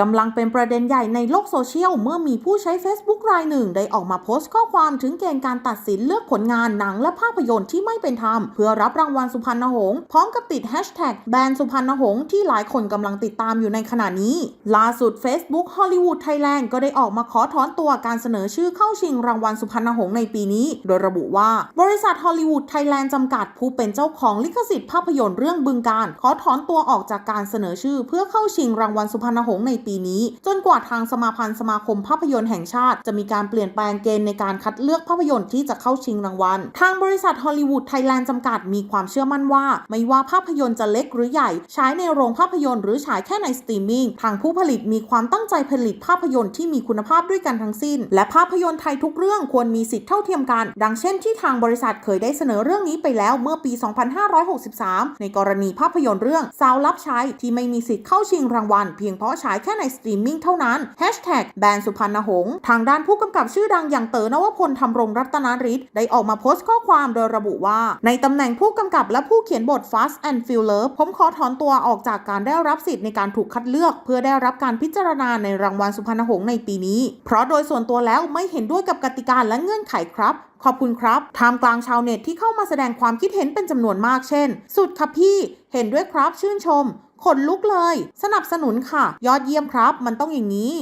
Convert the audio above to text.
กำลังเป็นประเด็นใหญ่ในโลกโซเชียล เมื่อมีผู้ใช้ Facebook รายหนึ่ง ได้ออกมาโพสต์ข้อความถึงเกณฑ์การตัดสินเลือกผลงานหนังและภาพยนตร์ที่ไม่เป็นธรรม เพื่อรับรางวัลสุพรรณหงษ์พร้อมกับติดแฮชแท็กแบนสุพรรณหงษ์ที่หลายคนกำลังติดตามอยู่ในขณะนี้ ล่าสุด Facebook Hollywood Thailand ก็ได้ออกมาขอถอนตัวการเสนอชื่อเข้าชิงรางวัลสุพรรณหงษ์ในปีนี้ โดยระบุว่า บริษัท Hollywood Thailand จำกัดผู้เป็นเจ้าของลิขสิทธิ์ภาพยนตร์เรื่องบึงการ ขอถอนตัวออกจากการเสนอชื่อ เพื่อเข้าชิงรางวัลสุพรรณหงษ์ในปีนี้ จนกว่าทางสมาพันธ์สมาคมภาพยนตร์แห่งชาติ จะมีการเปลี่ยนแปลงเกณฑ์ในการคัดเลือกภาพยนตร์ที่จะเข้าชิงรางวัล ทางบริษัท Hollywood Thailand จำกัดมีความเชื่อมั่นว่า ไม่ว่าภาพยนตร์จะเล็กหรือใหญ่ฉายในโรงภาพยนตร์หรือฉายแค่ในสตรีมมิ่งทางผู้ผลิตมีความตั้งใจผลิตภาพยนตร์ที่มีคุณภาพด้วยกันทั้งสิ้น และภาพยนตร์ไทยทุกเรื่องควรมีสิทธิเท่าเทียมกัน ดังเช่นที่ทางบริษัทเคยได้เสนอเรื่องนี้ไปแล้วเมื่อปี 2563 ในกรณีภาพยนตร์เรื่องสาวรับใช้ที่ไม่มีสิทธิ์เข้าชิงรางวัลเพียงเพราะฉายแค่ในสตรีมมิ่งเท่านั้น Hashtag แบนสุพรรณหงษ์ทางด้านผู้กำกับชื่อดังอย่างเต๋อนวพลธรรมรงรัตนฤทธิ์ได้ออกมาโพสต์ข้อความโดยระบุว่า ในตำแหน่งผู้กำกับและผู้เขียนบท Fast and f u r i o u s ผมขอถอนตัวออกจากการได้รับสิทธิ์ในการถูกคัดเลือก เพื่อได้รับการพิจารณาในรางวัลสุพรรณหงษ์ในปีนี้ เพราะโดยส่วนตัวแล้วไม่เห็นด้วยกับกติกาและเงื่อนไขครับขอบคุณครับท่ามกลางชาวเน็ตที่เข้ามาแสดงความคิดเห็นเป็นจำนวนมากเช่น สุดครับพี่ เห็นด้วยครับชื่นชม ขนลุกเลย สนับสนุนค่ะ ยอดเยี่ยมครับ มันต้องอย่างนี้